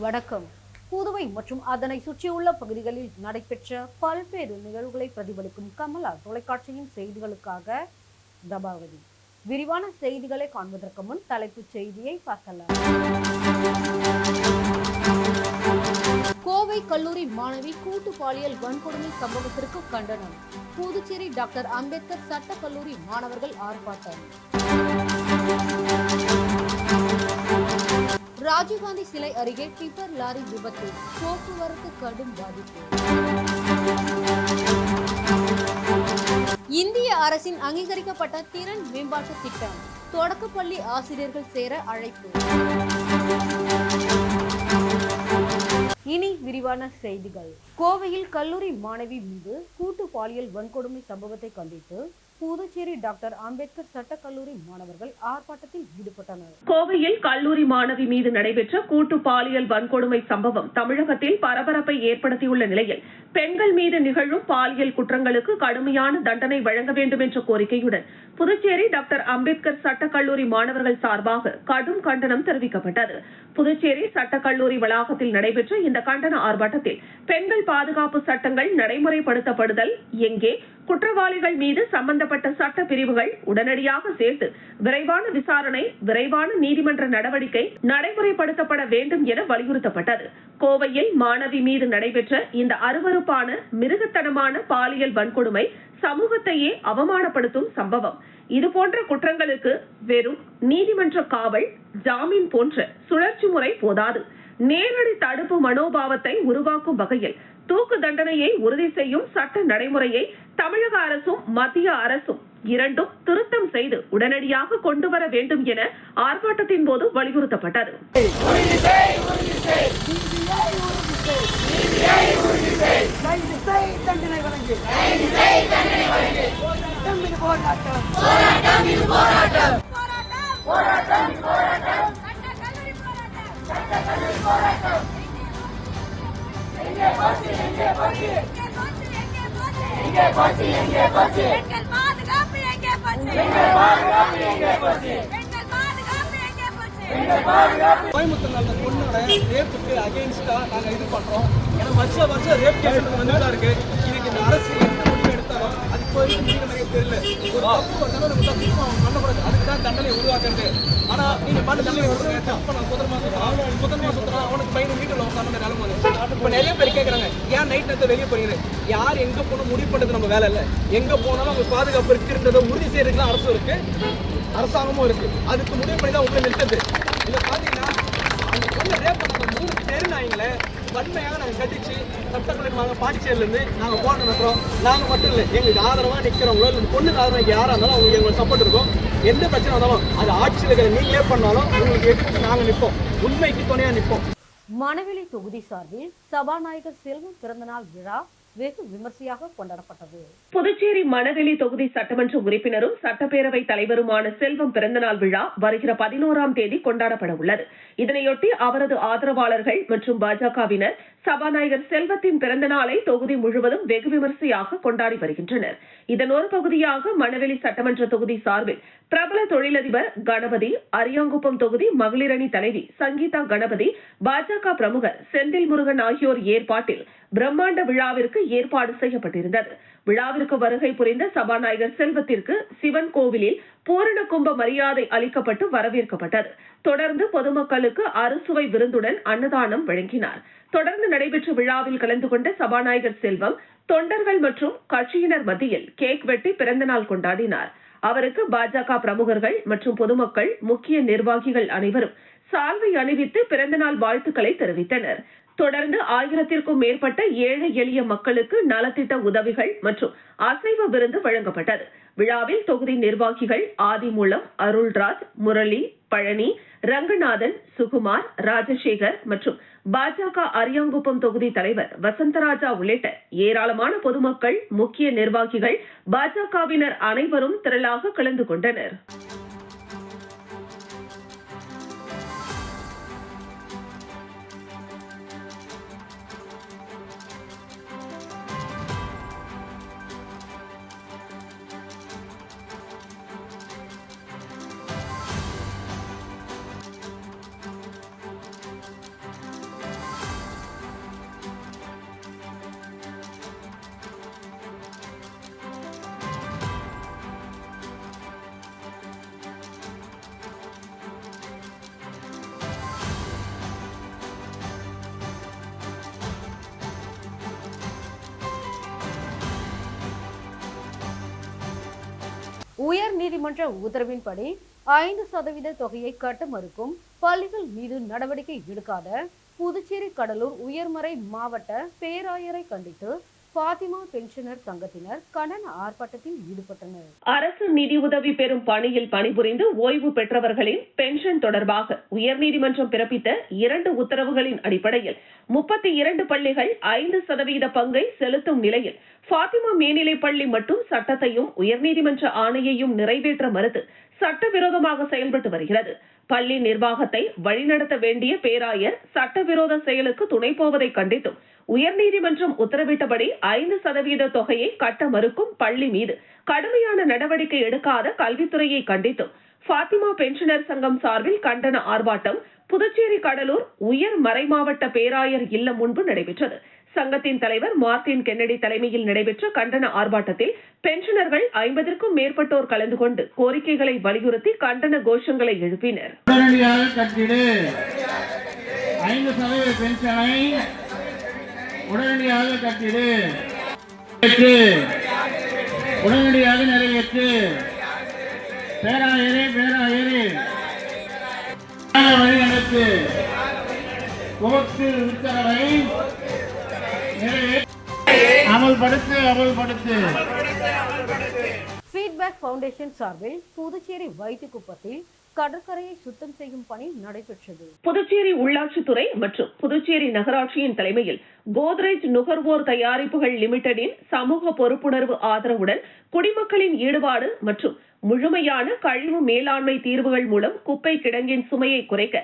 வணக்கம். புதுவை மற்றும் அதனை சுற்றியுள்ள பகுதிகளில் நடைபெற்ற பல்வேறு நிகழ்வுகளை பிரதிபலிக்கும் கமலா தொலைக்காட்சியின் செய்திகளுக்காக தபாவதி. விரிவான செய்திகளை காண்பதற்கு முன் தலைப்புச் செய்தியை பார்க்கலாம். கோவை கல்லூரி மாணவி கூட்டு பாலியல் வன்கொடுமை சம்பவத்திற்கு கண்டனம். புதுச்சேரி டாக்டர் அம்பேத்கர் சட்டக் கல்லூரி மாணவர்கள் ஆர்ப்பாட்டம். ராஜீவ்காந்தி சிலை அருகே டிப்பர் லாரி விபத்து போக்குவரத்து கடும் பாதிப்பு. இந்திய அரசின் அங்கீகரிக்கப்பட்ட திறன் மேம்பாட்டு திட்டம் தொடக்கப்பள்ளி ஆசிரியர்கள் சேர அழைப்பு. இனி விரிவான செய்திகள். கோவையில் கல்லூரி மாணவி மீது கூட்டு பாலியல் வன்கொடுமை சம்பவத்தை கண்டித்து புதுச்சேரி டாக்டர் அம்பேத்கர் சட்டக்கல்லூரி மாணவர்கள் ஆர்ப்பாட்டத்தில் ஈடுபட்டனர். கோவையில் கல்லூரி மாணவி மீது நடைபெற்ற கூட்டு பாலியல் வன்கொடுமை சம்பவம் தமிழகத்தில் பரபரப்பை ஏற்படுத்தியுள்ள நிலையில் பெண்கள் மீது நிகழும் பாலியல் குற்றங்களுக்கு கடுமையான தண்டனை வழங்க வேண்டும் என்ற கோரிக்கையுடன் புதுச்சேரி டாக்டர் அம்பேத்கர் சட்டக்கல்லூரி மாணவர்கள் சார்பாக கடும் கண்டனம் தெரிவிக்கப்பட்டது. புதுச்சேரி சட்டக்கல்லூரி வளாகத்தில் நடைபெற்ற இந்த கண்டன ஆர்ப்பாட்டத்தில் பெண்கள் பாதுகாப்பு சட்டங்கள் நடைமுறைப்படுத்தப்படுதல் எங்கே குற்றவாளிகள் மீது சம்பந்தப்பட்ட சம்பந்தப்பட்ட சட்ட பிரிவுகள் உடனடியாக சேர்த்து விரைவான விசாரணை விரைவான நீதிமன்ற நடவடிக்கை நடைமுறைப்படுத்தப்பட வேண்டும் என வலியுறுத்தப்பட்டது. கோவையில் மாணவி மீது நடைபெற்ற இந்த அருவறுப்பான மிருகத்தனமான பாலியல் வன்கொடுமை சமூகத்தையே அவமானப்படுத்தும் சம்பவம். இதுபோன்ற குற்றங்களுக்கு வெறும் நீதிமன்ற காவல் ஜாமீன் போன்ற சுழற்சி முறை போதாது. நேரடி தடுப்பு மனோபாவத்தை உருவாக்கும் வகையில் தூக்கு தண்டனையை உறுதி செய்யும் சட்ட நடைமுறையை தமிழக அரசும் மத்திய அரசும் இரண்டும் திருத்தம் செய்து உடனடியாக கொண்டு வர வேண்டும் என ஆர்ப்பாட்டத்தின் போது வலியுறுத்தப்பட்டது. எங்கள் பாதுகாப்பு எங்கே போச்சு எங்கள் பாதுகாப்பு எங்கே போச்சு எங்கள் பாதுகாப்பு எங்கே போச்சு கோயம்புத்தூர்ல அந்த பொண்ணோட ரேப்புக்கு அகைன்ஸ்டா நாங்க இது பண்றோம் ஏன்னா வருஷம் வருஷம் ரேப் கேஸ் வந்துட்டு தான் இருக்கு இதுக்கு இந்த அரசு என்ன முடிவு எடுத்தாலும் அது எனக்கு தெரியல ஒரு தப்பு பண்ணாலும் நம்ம தப்பு பண்ணக்கூடாது அதுக்கு தான் தண்டனை உருவாக்குறது ஆனா நீங்க பண்ண தள்ளி கொடுங்க தப்பு நான் சுதந்திரமா சொல்றான் சுதந்திரமா அவனுக்கு பையன் வீட்டுல உட்காந்து நிலம் போது இப்ப நிறைய பேர் கேக்குறாங்க ஏன் நைட் நேரத்தை வெளியே போறீங்க? யார் எங்க போகணும் முடிவு பண்ணுறது நம்ம வேலை இல்ல. எங்க போனாலும் அவங்க பாதுகாப்பு இருக்குன்றதை உறுதி செய்யறதுக்கு அரசும் இருக்கு. அரசாங்கமும் இருக்கு. அதுக்கு முடிவு பண்ணி தான் உங்களை நிறுத்தது இதில் பார்த்தீங்கன்னா அந்த பொண்ணை ரேப் தெருநாய்களை வன்மையாக நாங்கள் கட்டிச்சு சட்டக்கலை நாங்கள் பாண்டிச்சேரியிலேருந்து நாங்கள் போன நடக்கிறோம் நாங்கள் மட்டும் இல்லை எங்களுக்கு ஆதரவாக நிற்கிறவங்களோ இல்லை பொண்ணுக்கு ஆதரவாக யாராக இருந்தாலும் அவங்களுக்கு எங்களுக்கு சப்போர்ட் இருக்கும். எந்த பிரச்சனை வந்தாலும் அது ஆட்சியில் இருக்கிற நீங்களே பண்ணாலும் உங்களுக்கு எதிர்த்து நாங்கள் நிற்போம் உண்மைக்கு துணையாக நிற்போம் மணவெளி தொகுதி சார்பில் சபாநாயகர் செல்வம் பிறந்தநாள் விழா வெகு விமர்சையாக கொண்டாடப்பட்டது. புதுச்சேரி மணவெளி தொகுதி சட்டமன்ற உறுப்பினரும் சட்டப்பேரவை தலைவருமான செல்வம் பிறந்தநாள் விழா வருகிற பதினோராம் தேதி கொண்டாடப்பட உள்ளது. இதனையொட்டி அவரது ஆதரவாளர்கள் மற்றும் பாஜகவினர் சபாநாயகர் செல்வத்தின் பிறந்த நாளை தொகுதி முழுவதும் வெகு விமர்சையாக கொண்டாடி வருகின்றனர். இதன் ஒரு பகுதியாக மணவெளி சட்டமன்ற தொகுதி சார்பில் பிரபல தொழிலதிபர் கணபதி அரியாங்குப்பம் தொகுதி மகளிரணி தலைவி சங்கீதா கணபதி பாஜக பிரமுகர் செந்தில் முருகன் ஆகியோர் ஏற்பாட்டில் பிரம்மாண்ட விழாவிற்கு ஏற்பாடு செய்யப்பட்டிருந்தது. விழாவிற்கு வருகை புரிந்த சபாநாயகர் செல்வத்திற்கு சிவன் கோவிலில் பூரண கும்ப மரியாதை அளிக்கப்பட்டு வரவேற்கப்பட்டது. தொடர்ந்து பொதுமக்களுக்கு அறுசுவை விருந்துடன் அன்னதானம் வழங்கினார். தொடர்ந்து நடைபெற்ற விழாவில் கலந்து கொண்ட சபாநாயகர் செல்வம் தொண்டர்கள் மற்றும் கட்சியினர் மத்தியில் கேக் வெட்டி பிறந்தநாள் கொண்டாடினார். அவருக்கு பாஜக பிரமுகர்கள் மற்றும் பொதுமக்கள் முக்கிய நிர்வாகிகள் அனைவரும் சால்வை அணிவித்து பிறந்தநாள் வாழ்த்துக்களை தெரிவித்தனர். தொடர்ந்து ஆயிரத்திற்கும் மேற்பட்ட ஏழை எளிய மக்களுக்கு நலத்திட்ட உதவிகள் மற்றும் அசைவ விருந்து வழங்கப்பட்டது. விழாவில் தொகுதி நிர்வாகிகள் ஆதிமூலம் அருள்ராஜ் முரளி பழனி ரங்கநாதன் சுகுமார் ராஜசேகர் மற்றும் பாஜக அரியாங்குப்பம் தொகுதி தலைவர் வசந்தராஜா உள்ளிட்ட ஏராளமான பொதுமக்கள் முக்கிய நிர்வாகிகள் பாஜகவினர் அனைவரும் திரளாக கலந்து கொண்டனர். உயர் நீதிமன்ற உத்தரவின்படி ஐந்து சதவீத தொகையை கட்ட மறுக்கும் பள்ளிகள் மீது நடவடிக்கை எடுக்காத புதுச்சேரி கடலூர் உயர்மறை மாவட்ட பேராயரை கண்டித்து பாத்திமா பென்ஷனர் சங்கத்தினர் கடன் ஆர்ப்பாட்டத்தில் ஈடுபட்டனர். அரசு உதவி பெறும் பணியில் பணிபுரிந்து ஓய்வு பெற்றவர்களின் பென்ஷன் தொடர்பாக உயர்நீதிமன்றம் பிறப்பித்த இரண்டு உத்தரவுகளின் அடிப்படையில் முப்பத்தி இரண்டு பள்ளிகள் ஐந்து சதவீத பங்கை செலுத்தும் நிலையில் பாத்திமா மேல்நிலைப் பள்ளி மட்டும் சட்டத்தையும் உயர்நீதிமன்ற ஆணையையும் நிறைவேற்ற மறுத்து சட்டவிரோதமாக செயல்பட்டு வருகிறது. பள்ளி நிர்வாகத்தை வழிநடத்த வேண்டிய பேராயர் சட்டவிரோத செயலுக்கு துணை போவதை கண்டித்தும் உயர்நீதிமன்றம் உத்தரவிட்டபடி ஐந்து சதவீத தொகையை கட்ட மறுக்கும் பள்ளி மீது கடுமையான நடவடிக்கை எடுக்காத கல்வித்துறையை கண்டித்தும் பாத்திமா பென்ஷனர் சங்கம் சார்பில் கண்டன ஆர்ப்பாட்டம் புதுச்சேரி கடலூர் உயர் மறைமாவட்ட பேராயர் இல்லம் முன்பு நடைபெற்றது. சங்கத்தின் தலைவர் மார்டின் கென்னடி தலைமையில் நடைபெற்ற கண்டன ஆர்ப்பாட்டத்தில் பென்ஷனர்கள் ஐம்பதற்கும் மேற்பட்டோர் கலந்து கொண்டு கோரிக்கைகளை வலியுறுத்தி கண்டன கோஷங்களை எழுப்பினர். உடனடியாக ஐந்து சதவீத பென்ஷனை உடனடியாக கட்டிடு. நிறைவேற்று. உடனடியாக நிறைவேற்று. பேராயரே பேராயரே. வழி நடத்து. கோர்ட்டு உத்தரவை அமல்படுத்து அமல்படுத்து. ஃபீட்பேக் ஃபவுண்டேஷன் சார்பில் புதுச்சேரி வைத்திக்குப்பத்தில் கடற்கரையை சுத்தம் செய்யும் பணி நடைபெற்றது. புதுச்சேரி உள்ளாட்சித்துறை மற்றும் புதுச்சேரி நகராட்சியின் தலைமையில் கோத்ரேஜ் நுகர்வோர் தயாரிப்புகள் லிமிடெடின் சமூக பொறுப்புணர்வு ஆதரவுடன் குடிமக்களின் ஈடுபாடு மற்றும் முழுமையான கழிவு மேலாண்மை தீர்வுகள் மூலம் குப்பை கிடங்கின் சுமையை குறைக்க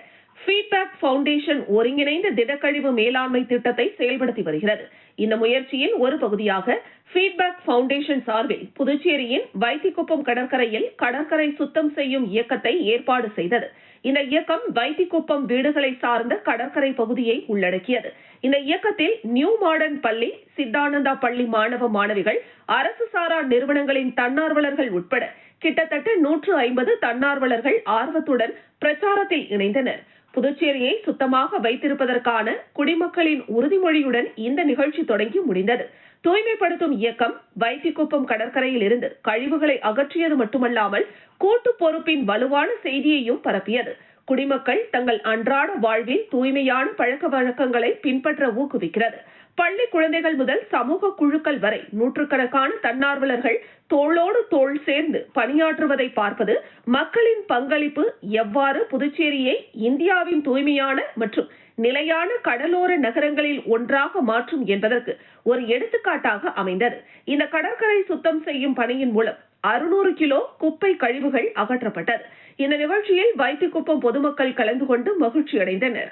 ஃபீட்பேக் ஃபவுண்டேஷன் ஒருங்கிணைந்த திடக்கழிவு மேலாண்மை திட்டத்தை செயல்படுத்தி வருகிறது. இந்த முயற்சியின் ஒரு பகுதியாக ஃபீட்பேக் ஃபவுண்டேஷன் சார்பில் புதுச்சேரியின் வைத்திக்குப்பம் கடற்கரையில் கடற்கரை சுத்தம் செய்யும் இயக்கத்தை ஏற்பாடு செய்தது. இந்த இயக்கம் வைத்திக்குப்பம் வீடுகளை சார்ந்த கடற்கரை பகுதியை உள்ளடக்கியது. இந்த இயக்கத்தில் நியூ மாடர்ன் பள்ளி சித்தானந்தா பள்ளி மாணவ மாணவிகள் அரசு சாரா நிறுவனங்களின் தன்னார்வலர்கள் உட்பட கிட்டத்தட்ட நூற்று ஐம்பது தன்னார்வலர்கள் ஆர்வத்துடன் பிரச்சாரத்தில் இணைந்தனர். புதுச்சேரியை சுத்தமாக வைத்திருப்பதற்கான குடிமக்களின் உறுதிமொழியுடன் இந்த நிகழ்ச்சி தொடங்கி முடிந்தது. தூய்மைப்படுத்தும் இயக்கம் வைத்திக்குப்பம் கடற்கரையில் இருந்து கழிவுகளை அகற்றியது மட்டுமல்லாமல் கூட்டு பொறுப்பின் வலுவான செய்தியையும் பரப்பியது. குடிமக்கள் தங்கள் அன்றாட வாழ்வில் தூய்மையான பழக்க வழக்கங்களை பின்பற்ற ஊக்குவிக்கிறது. பள்ளி குழந்தைகள் முதல் சமூக குழுக்கள் வரை நூற்றுக்கணக்கான தன்னார்வலர்கள் தோளோடு தோள் சேர்ந்து பணியாற்றுவதை பார்ப்பது மக்களின் பங்களிப்பு எவ்வாறு புதுச்சேரியை இந்தியாவின் தூய்மையான மற்றும் நிலையான கடலோர நகரங்களில் ஒன்றாக மாற்றும் என்பதற்கு ஒரு எடுத்துக்காட்டாக அமைந்தது. இந்த கடற்கரை சுத்தம் செய்யும் பணியின் மூலம் அறுநூறு கிலோ குப்பை கழிவுகள் அகற்றப்பட்டது. இந்த நிகழ்ச்சியில் வைத்திக்குப்பம் பொதுமக்கள் கலந்து கொண்டு மகிழ்ச்சி அடைந்தனர்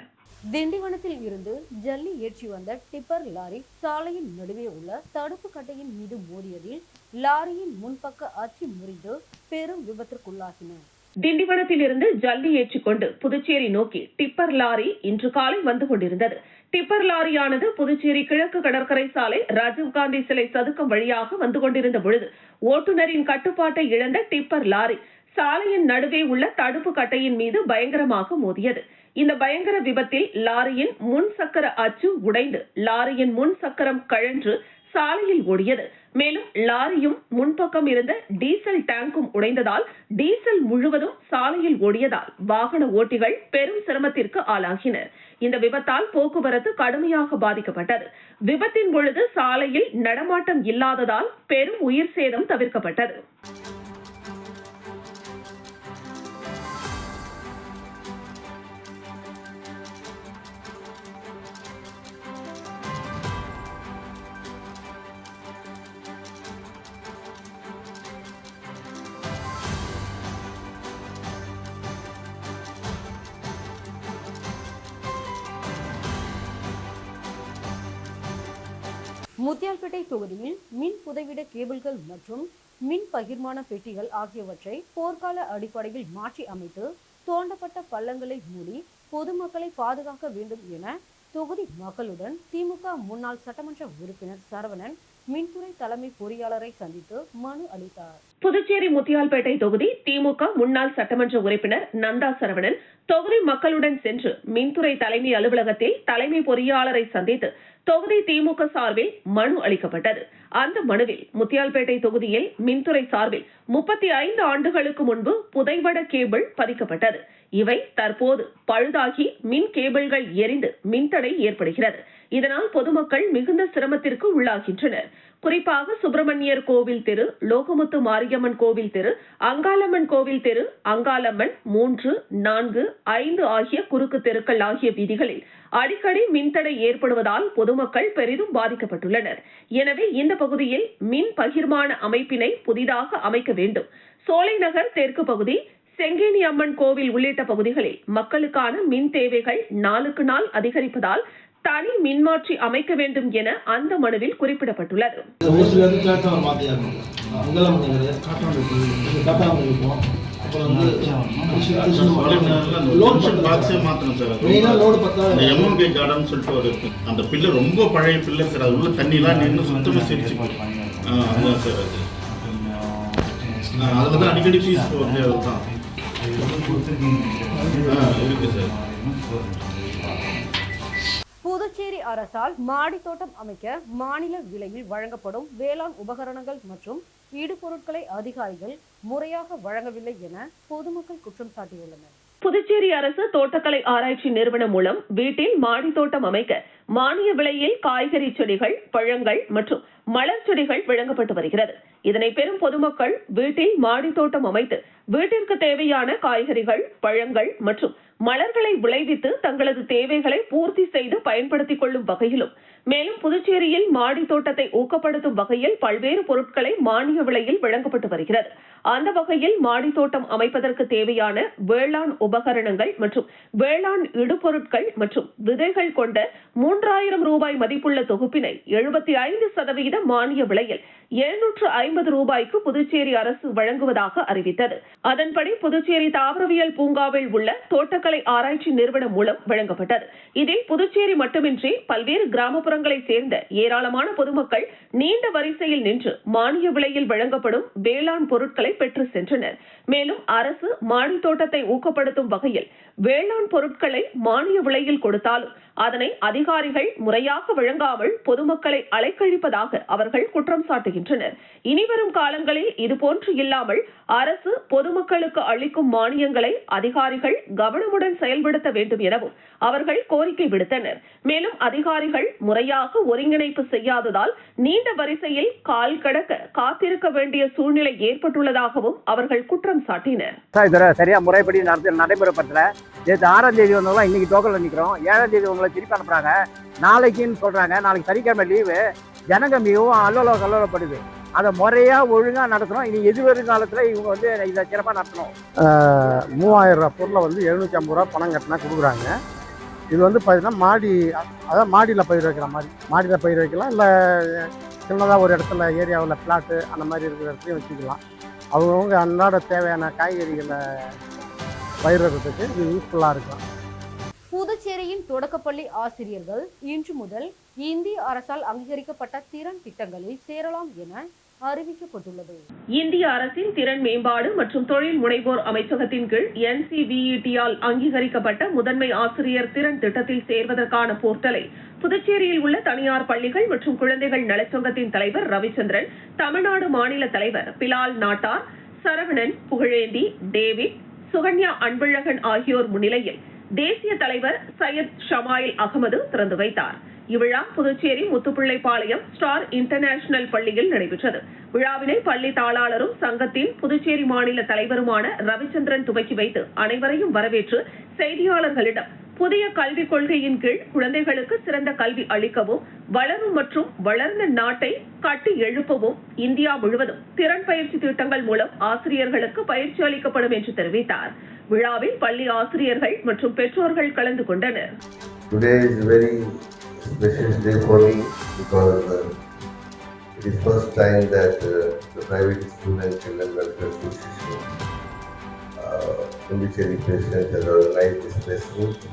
திண்டிவனத்தில் இருந்து ஜல்லி ஏற்றி வந்த டிப்பர் லாரி சாலையின் நடுவே உள்ள தடுப்பு கட்டையின் மீது மோதியதில் லாரியின் முன்பக்க அச்சு முறிந்து பெரும் விபத்திற்குள்ளாகின. திண்டிவனத்தில் இருந்து ஜல்லி ஏற்றிக்கொண்டு புதுச்சேரி நோக்கி டிப்பர் லாரி இன்று காலை வந்து கொண்டிருந்தது. டிப்பர் லாரியானது புதுச்சேரி கிழக்கு கடற்கரை சாலை ராஜீவ்காந்தி சிலை சதுக்கம் வழியாக வந்து கொண்டிருந்த பொழுது ஓட்டுநரின் கட்டுப்பாட்டை இழந்த டிப்பர் லாரி சாலையின் நடுவே உள்ள தடுப்பு கட்டையின் மீது பயங்கரமாக மோதியது. இந்த பயங்கர விபத்தில் லாரியின் முன் சக்கர அச்சு உடைந்து லாரியின் முன் சக்கரம் கழன்று சாலையில் ஓடியது. மேலும் லாரியும் முன்பக்கம் இருந்த டீசல் டேங்கும் உடைந்ததால் டீசல் முழுவதும் சாலையில் ஓடியதால் வாகன ஓட்டிகள் பெரும் சிரமத்திற்கு ஆளாகினர் இந்த விபத்தால் போக்குவரத்து கடுமையாக பாதிக்கப்பட்டது. விபத்தின் பொழுது சாலையில் நடமாட்டம் இல்லாததால் பெரும் உயிர் சேதம் தவிர்க்கப்பட்டது. முத்தியால்பேட்டை தொகுதியில் மின் புதைவிட கேபிள்கள் மற்றும் மின் பகிர்மான பெட்டிகள் ஆகியவற்றை போர்க்கால அடிப்படையில் மாற்றி அமைத்து தோண்டப்பட்ட பள்ளங்களை மூடி பொதுமக்களை பாதுகாக்க வேண்டும் என தொகுதி மக்களுடன் திமுக முன்னாள் சட்டமன்ற உறுப்பினர் சரவணன் மின்துறை தலைமை பொறியாளரை சந்தித்து மனு அளித்தார். புதுச்சேரி முத்தியால்பேட்டை தொகுதி திமுக முன்னாள் சட்டமன்ற உறுப்பினர் நந்தா சரவணன் தொகுதி மக்களுடன் சென்று மின்துறை தலைமை அலுவலகத்தில் தலைமை பொறியாளரை சந்தித்து தொகுதி திமுக சார்பில் மனு அளிக்கப்பட்டது. அந்த மனுவில் முத்தியால்பேட்டை தொகுதியில் மின்துறை சார்பில் முப்பத்தி ஐந்து ஆண்டுகளுக்கு முன்பு புதைவட கேபிள் பதிக்கப்பட்டது. இவை தற்போது பழுதாகி மின் கேபிள்கள் எரிந்து மின்தடை ஏற்படுகிறது. இதனால் பொதுமக்கள் மிகுந்த சிரமத்திற்கு உள்ளாகின்றனர். குறிப்பாக சுப்பிரமணியர் கோவில் தெரு லோகமுத்து மாரியம்மன் கோவில் தெரு அங்காளம்மன் கோவில் தெரு அங்காளம்மன் மூன்று நான்கு ஐந்து ஆகிய குறுக்கு தெருக்கள் ஆகிய வீதிகளில் அடிக்கடி மின்தடை ஏற்படுவதால் பொதுமக்கள் பெரிதும் பாதிக்கப்பட்டுள்ளனர். எனவே இந்த பகுதியில் மின் பகிர்மான அமைப்பினை புதிதாக அமைக்க வேண்டும். சோலைநகர் தெற்கு பகுதி செங்கேணி அம்மன் கோவில் உள்ளிட்ட பகுதிகளில் மக்களுக்கான மின் தேவைகள் நாளுக்கு நாள் அதிகரிப்பதால் தனி மின்மாற்றி அமைக்க வேண்டும் என அந்த மனுவில் குறிப்பிடப்பட்டுள்ளது. அந்த பில்லு ரொம்ப பழைய பில்லு சார். அது உள்ள தண்ணிலாம் நின்று சிரிச்சு அதுதான் சார் அது. ஆ, அதுல தான் அடிக்கடி ஃபீஸ் வந்து அதுதான். ஆ, இருக்கு சார். புதுச்சேரி அரசால் மாடி தோட்டம் அமைக்க மாநில விலையில் வழங்கப்படும் வேளாண் உபகரணங்கள் மற்றும் இடுபொருட்களை அதிகாரிகள் முறையாக வழங்கவில்லை என பொதுமக்கள் குற்றம் சாட்டியுள்ளனர். புதுச்சேரி அரசு தோட்டக்கலை ஆராய்ச்சி நிறுவனம் மூலம் வீட்டில் மாடி தோட்டம் அமைக்க மானிய விலையில் காய்கறி செடிகள் பழங்கள் மற்றும் மலர் செடிகள் வழங்கப்பட்டு வருகிறது. இதனை பெறும் பொதுமக்கள் வீட்டில் மாடி தோட்டம் அமைத்து வீட்டிற்கு தேவையான காய்கறிகள் பழங்கள் மற்றும் மலர்களை விளைவித்து தங்களது தேவைகளை பூர்த்தி செய்து பயன்படுத்திக் கொள்ளும் வகையிலும் மேலும் புதுச்சேரியில் மாடி தோட்டத்தை ஊக்கப்படுத்தும் வகையில் பல்வேறு பொருட்களை மானிய விலையில் வழங்கப்பட்டு வருகிறது. அந்த வகையில் மாடி தோட்டம் அமைப்பதற்கு தேவையான வேளாண் உபகரணங்கள் மற்றும் வேளாண் இடுபொருட்கள் மற்றும் விதைகள் கொண்ட மூன்றாயிரம் ரூபாய் மதிப்புள்ள தொகுப்பினை எழுபத்தி ஐந்து சதவீத மானிய விலையில் எழுநூற்று ஐம்பது ரூபாய்க்கு புதுச்சேரி அரசு வழங்குவதாக அறிவித்தது. அதன்படி புதுச்சேரி தாவரவியல் பூங்காவில் உள்ள தோட்டக்கலை ஆராய்ச்சி நிறுவனம் மூலம் வழங்கப்பட்டது. இதில் புதுச்சேரி மட்டுமின்றி பல்வேறு கிராமப்புறங்களைச் சேர்ந்த ஏராளமான பொதுமக்கள் நீண்ட வரிசையில் நின்று மானிய விலையில் வழங்கப்படும் வேளாண் பொருட்களை பெற்று சென்றனர். மேலும் அரசு மாடி தோட்டத்தை ஊக்கப்படுத்தும் வகையில் வேளாண் பொருட்களை மானிய விலையில் கொடுத்தாலும் அதனை அதிகாரிகள் முறையாக வழங்காமல் பொதுமக்களை அலைக்கழிப்பதாக அவர்கள் குற்றம் சாட்டுகின்றனர். இனிவரும் காலங்களில் இதுபோன்று இல்லாமல் அரசு பொது பொதுமக்களுக்கு அளிக்கும் மானியங்களை அதிகாரிகள் கவனமுடன் செயல்படுத்த வேண்டும் எனவும் அவர்கள் கோரிக்கை விடுத்தனர். மேலும் அதிகாரிகள் முறையாக ஒருங்கிணைப்பு செய்யாததால் நீண்ட வரிசையில் கால் கடக்க காத்திருக்க வேண்டிய சூழ்நிலை ஏற்பட்டுள்ளதாகவும் அவர்கள் குற்றம் சாட்டினர். சரியா முறைப்படி நடத்தி நடைமுறைப்படுத்தல. நேற்று ஆறாம் தேதி வந்தவங்களாம் இன்னைக்கு டோக்கல் நிற்கிறோம் ஏழாம் தேதி உங்களை திருப்பி அனுப்புறாங்க. நாளைக்குன்னு சொல்றாங்க. நாளைக்கு சனிக்கிழமை லீவு ஜனங்க மிகவும் அல்லோல கல்லோலப்படுது அதை முறையா ஒழுங்கா நடத்தணும். இனி எது வருங்காலத்துல இவங்க வந்து இதை சிறப்பா நடத்தணும். மூவாயிரம் ரூபா பொருளை வந்து எழுநூத்தி ஐம்பது ரூபா பணம் கட்டினா கொடுக்குறாங்க. இது வந்து பார்த்தீங்கன்னா மாடி அதாவது மாடியில் பயிர் வைக்கிற மாதிரி. மாடியில் பயிர் வைக்கலாம் இல்லை சின்னதாக ஒரு இடத்துல ஏரியாவில் பிளாட்டு அந்த மாதிரி இருக்கிற இடத்துலையும் வச்சுக்கலாம். அவங்கவுங்க அன்றாட தேவையான காய்கறிகளை பயிரிடுறதுக்கு இது யூஸ்ஃபுல்லாக இருக்கும் புதுச்சேரியின் தொடக்கப்பள்ளி ஆசிரியர்கள் இன்று முதல் இந்திய அரசால் அங்கீகரிக்கப்பட்ட திறன் திட்டங்களில் சேரலாம் என அறிவிக்கப்பட்டுள்ளது. இந்திய அரசின் திறன் மேம்பாடு மற்றும் தொழில் முனைவோர் அமைச்சகத்தின் கீழ் என்சிவிஇடியால் அங்கீகரிக்கப்பட்ட முதன்மை ஆசிரியர் திறன் திட்டத்தில் சேர்வதற்கான போர்ட்டலை புதுச்சேரியில் உள்ள தனியார் பள்ளிகள் மற்றும் குழந்தைகள் நலச்சங்கத்தின் தலைவர் ரவிச்சந்திரன் தமிழ்நாடு மாநில தலைவர் பிலால் நாட்டார் சரவணன் புகழேந்தி டேவிட் சுகன்யா அன்பழகன் ஆகியோர் முன்னிலையில் தேசிய தலைவர் சையத் ஷமாயில் அகமது திறந்து வைத்தார். இவ்விழா புதுச்சேரி முத்துப்பிள்ளைப்பாளையம் ஸ்டார் இன்டர்நேஷனல் பள்ளியில் நடைபெற்றது. விழாவினை பள்ளி தாளாளரும் சங்கத்தின் புதுச்சேரி மாநில தலைவருமான ரவிச்சந்திரன் துவக்கி வைத்து அனைவரையும் வரவேற்று செய்தியாளர்களிடம் புதிய கல்விக் கொள்கையின் கீழ் குழந்தைகளுக்கு சிறந்த கல்வி அளிக்கவும் வளரும் மற்றும் வளர்ந்த நாட்டை கட்டி எழுப்பவும் இந்தியா முழுவதும் திறன் பயிற்சி திட்டங்கள் மூலம் ஆசிரியர்களுக்கு பயிற்சி அளிக்கப்படும் என்று தெரிவித்தார். விழாவில் பள்ளி ஆசிரியர்கள் மற்றும் பெற்றோர்கள் கலந்து கொண்டனர். Special day for me because uh, it is first time that uh, the private school and children welfare association, uh, president has organized this press meet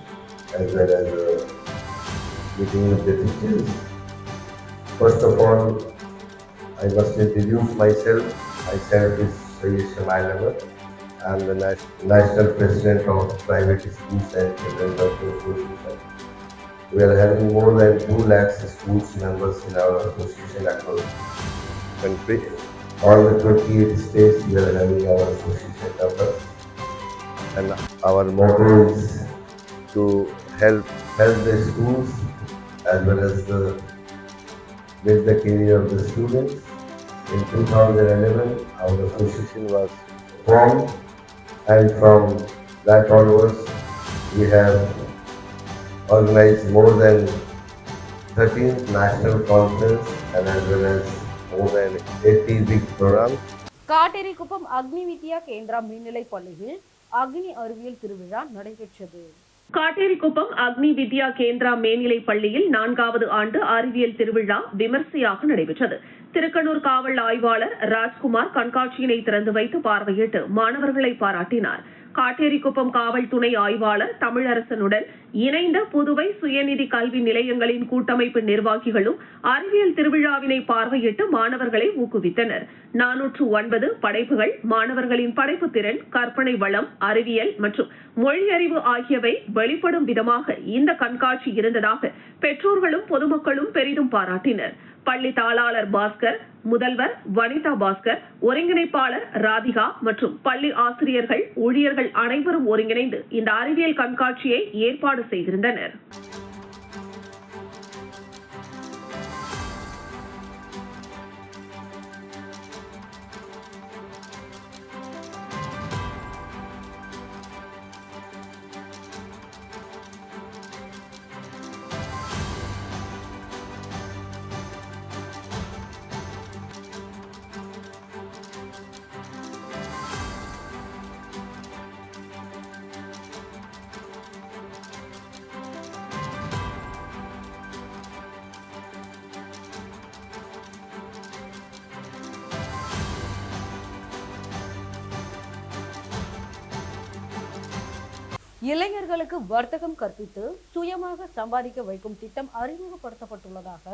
as well as a meeting with the teachers. First of all, I must introduce myself. Myself is Sayyid Shamal Ahmed. I am the national president of private schools and children welfare association. We are having more than 2 lakhs schools members in our association across country. All the 28 states we are having our association members. And our motto is to help help the schools as well as the build the career of the students. In 2011, our association was formed and from that onwards, we have organized more than 13 national conference and as well as more than 80 big programs. Katterikuppam அக்னி வித்யா கேந்திரா மேல்நிலைப் பள்ளியில் அக்னி அறிவியல் திருவிழா நடைபெற்றது. காட்டேரிக்குப்பம் அக்னி வித்யா கேந்திரா மேல்நிலைப் பள்ளியில் நான்காவது ஆண்டு அறிவியல் திருவிழா விமர்சையாக நடைபெற்றது. திருக்கனூர் காவல் ஆய்வாளர் ராஜ்குமார் கண்காட்சியினை திறந்து வைத்து பார்வையிட்டு மாணவர்களை பாராட்டினார். காட்டேரிக்குப்பம் காவல் துணை ஆய்வாளர் தமிழரசனுடன் இணைந்த புதுவை சுயநிதி கல்வி நிலையங்களின் கூட்டமைப்பு நிர்வாகிகளும் அறிவியல் திருவிழாவினை பார்வையிட்டு மாணவர்களை ஊக்குவித்தனர். நானூற்று ஒன்பது படைப்புகள் மாணவர்களின் படைப்பு திறன் கற்பனை வளம் அறிவியல் மற்றும் மொழியறிவு ஆகியவை வெளிப்படும் விதமாக இந்த கண்காட்சி இருந்ததாக பெற்றோர்களும் பொதுமக்களும் பெரிதும் பாராட்டினர். பள்ளி தாளாளர் பாஸ்கர் முதல்வர் வனிதா பாஸ்கர் ஒருங்கிணைப்பாளர் ராதிகா மற்றும் பள்ளி ஆசிரியர்கள் ஊழியர்கள் அனைவரும் ஒருங்கிணைந்து இந்த அறிவியல் கண்காட்சியை ஏற்பாடு செய்திருந்தனர். இளைஞர்களுக்கு வர்த்தகம் கற்பித்து சுயமாக சம்பாதிக்க வைக்கும் திட்டம் அறிமுகப்படுத்தப்பட்டுள்ளதாக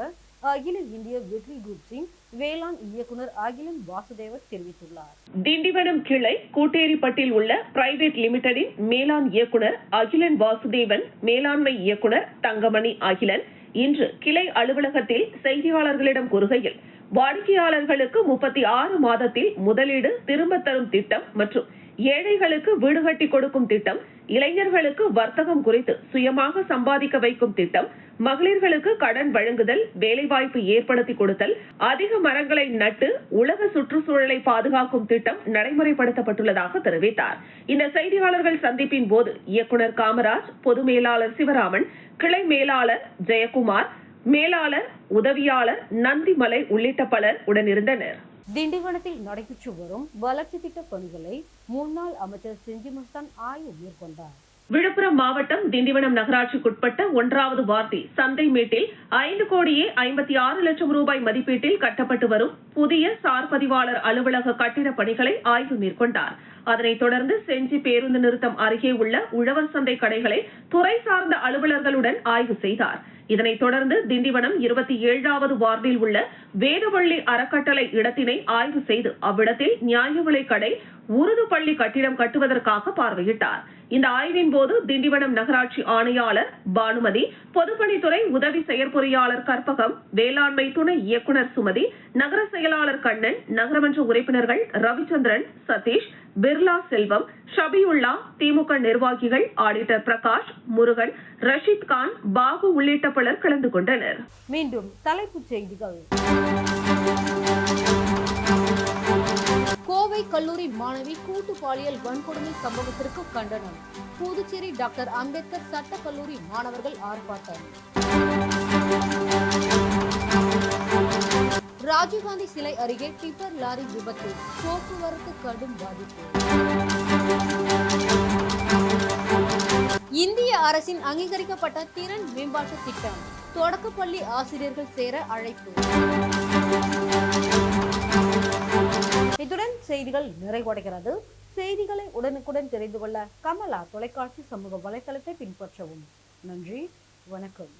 அகில இந்திய வெற்றி குரூப்ஸின் வேளாண் இயக்குனர் அகிலன் வாசுதேவர் தெரிவித்துள்ளார். திண்டிவனம் கிளை கூட்டேரிப்பட்டில் உள்ள பிரைவேட் லிமிடெடின் மேலாண் இயக்குனர் அகிலன் வாசுதேவன் மேலாண்மை இயக்குனர் தங்கமணி அகிலன் இன்று கிளை அலுவலகத்தில் செய்தியாளர்களிடம் கூறுகையில் வாடிக்கையாளர்களுக்கு முப்பத்தி ஆறு மாதத்தில் முதலீடு திரும்பத் தரும் திட்டம் மற்றும் ஏழைகளுக்கு வீடு கட்டி கொடுக்கும் திட்டம் இளைஞர்களுக்கு வர்த்தகம் குறித்து சுயமாக சம்பாதிக்க வைக்கும் திட்டம் மகளிர்களுக்கு கடன் வழங்குதல் வேலைவாய்ப்பு ஏற்படுத்தி கொடுத்தல் அதிக மரங்களை நட்டு உலக சுற்றுச்சூழலை பாதுகாக்கும் திட்டம் நடைமுறைப்படுத்தப்பட்டுள்ளதாக தெரிவித்தார். இந்த செய்தியாளர்கள் சந்திப்பின் போது இயக்குனர் காமராஜ் பொது மேலாளர் சிவராமன் கிளை மேலாளர் ஜெயக்குமார் மேலாளர் உதவியாளர் நந்திமலை உள்ளிட்ட பலர் உடனிருந்தனர். திண்டிவனத்தில் நடைபெற்று வரும் வளர்ச்சி திட்ட பணிகளை முன்னாள் அமைச்சர் செஞ்சி மஸ்தான் ஆய்வு மேற்கொண்டார். விழுப்புரம் மாவட்டம் திண்டிவனம் நகராட்சிக்குட்பட்ட ஒன்றாவது வார்டி சந்தைமேட்டில் ஐந்து கோடியே ஐம்பத்தி ஆறு லட்சம் ரூபாய் மதிப்பீட்டில் கட்டப்பட்டு வரும் புதிய சார் பதிவாளர் அலுவலக கட்டிட பணிகளை ஆய்வு மேற்கொண்டார். அதனைத் தொடர்ந்து செஞ்சி பேருந்து நிறுத்தம் அருகே உள்ள உழவர் சந்தை கடைகளை துறை சார்ந்த அலுவலர்களுடன் ஆய்வு செய்தார். இதனைத் தொடர்ந்து திண்டிவனம் இருபத்தி ஏழாவது வார்டில் உள்ள வேதவள்ளி அறக்கட்டளை இடத்தினை ஆய்வு செய்து அவ்விடத்தில் நியாய விலைக் கடை உருது பள்ளி கட்டிடம் கட்டுவதற்காக பார்வையிட்டார். இந்த ஆய்வின் போது திண்டிவனம் நகராட்சி ஆணையாளர் பானுமதி பொதுப்பணித்துறை உதவி செயற்பொறியாளர் கற்பகம் வேளாண்மை துணை இயக்குநர் சுமதி நகர செயலாளர் கண்ணன் நகரமன்ற உறுப்பினர்கள் ரவிச்சந்திரன் சதீஷ் பிர்லா செல்வம் ஷபியுல்லா திமுக நிர்வாகிகள் ஆடிட்டர் பிரகாஷ் முருகன் ரஷீத் கான் பாபு உள்ளிட்ட பலர் கலந்து கொண்டனர். மீண்டும் தலைப்புச் செய்திகள். கோவை கல்லூரி மாணவி கூட்டு பாலியல் வன்கொடுமை சம்பவத்திற்கு கண்டனம். புதுச்சேரி டாக்டர் அம்பேத்கர் சட்டக்கல்லூரி மாணவர்கள் ஆர்ப்பாட்டம். ராஜீவ்காந்தி சிலை அருகே டிப்பர் லாரி விபத்து. போக்குவரத்து கடும் பாதிப்பு. இந்திய அரசின் அங்கீகரிக்கப்பட்ட திறன் மேம்பாட்டு திட்டம். தொடக்கப்பள்ளி ஆசிரியர்கள் சேர அழைப்பு. இத்துடன் செய்திகள் நிறைவடைகிறது. செய்திகளை உடனுக்குடன் தெரிந்து கொள்ள கமலா தொலைக்காட்சி சமூக வலைதளத்தை பின்பற்றவும். நன்றி வணக்கம்.